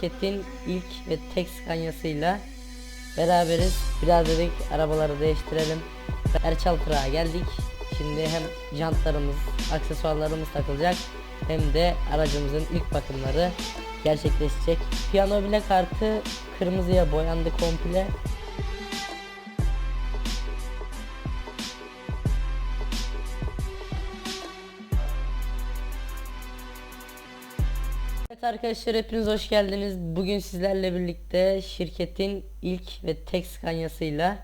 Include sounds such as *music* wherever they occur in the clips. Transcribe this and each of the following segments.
şirketin ilk ve tek Scania'sıyla beraberiz. Biraz dedik arabaları değiştirelim. Erçal Pırağa geldik. Şimdi hem jantlarımız, aksesuarlarımız takılacak hem de aracımızın ilk bakımları gerçekleşecek. Piyano bile kartı kırmızıya boyandı komple. Evet arkadaşlar hepiniz hoş geldiniz. Bugün sizlerle birlikte şirketin ilk ve tek Scania'sıyla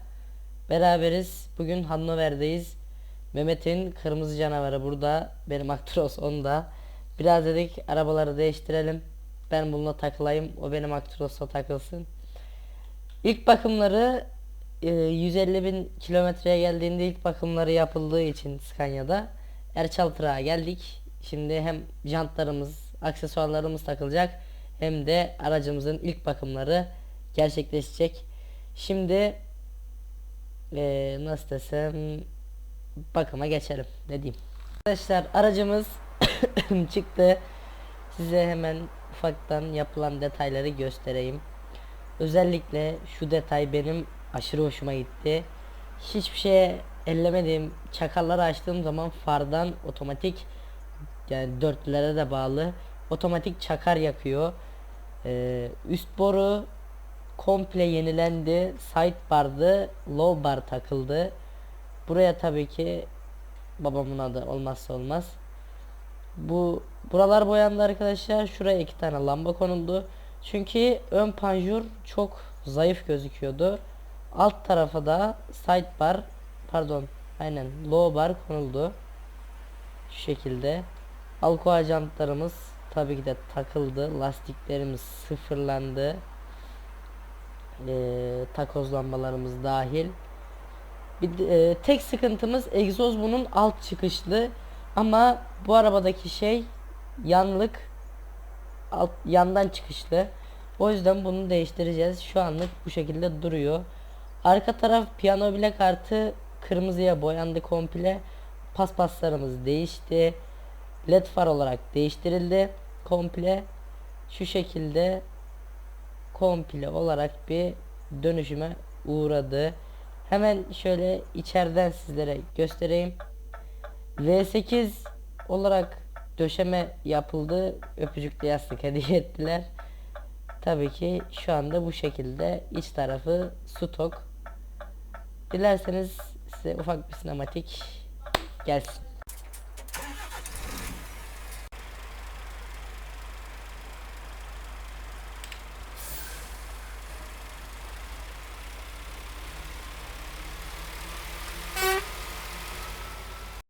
beraberiz. Bugün Hannover'deyiz. Mehmet'in kırmızı canavarı burada. Benim Actros onda. Biraz dedik arabaları değiştirelim. Ben bununla takılayım. O benim Actros'la takılsın. İlk bakımları e, 150 bin kilometreye geldiğinde ilk bakımları yapıldığı için Scania'da Erçal Pırağa geldik. Şimdi hem jantlarımız, aksesuarlarımız takılacak hem de aracımızın ilk bakımları gerçekleşecek. Şimdi e, nasıl desem bakıma geçelim ne diyeyim. Arkadaşlar aracımız *coughs* çıktı. Size hemen ufaktan yapılan detayları göstereyim. Özellikle şu detay benim aşırı hoşuma gitti. Hiçbir şeye ellemediğim çakalları açtığım zaman fardan otomatik yani dörtlülere de bağlı otomatik çakar yakıyor. Ee, üst boru komple yenilendi. Sidebar'dı. Low bar takıldı. Buraya tabii ki babamın adı olmazsa olmaz. Bu buralar boyandı arkadaşlar. Şuraya iki tane lamba konuldu. Çünkü ön panjur çok zayıf gözüküyordu. Alt tarafa da sidebar pardon aynen low bar konuldu. Şu şekilde. Alkoa jantlarımız tabii ki de takıldı. Lastiklerimiz sıfırlandı. Ee, takoz lambalarımız dahil. Bir de, e, tek sıkıntımız egzoz bunun alt çıkışlı. Ama bu arabadaki şey yanlık alt yandan çıkışlı. O yüzden bunu değiştireceğiz. Şu anlık bu şekilde duruyor. Arka taraf piyano bile kartı kırmızıya boyandı komple. Paspaslarımız değişti. LED far olarak değiştirildi komple. Şu şekilde komple olarak bir dönüşüme uğradı. Hemen şöyle içeriden sizlere göstereyim. V8 olarak döşeme yapıldı. Öpücüklü yastık hediye ettiler. Tabii ki şu anda bu şekilde iç tarafı stok. Dilerseniz size ufak bir sinematik gelsin.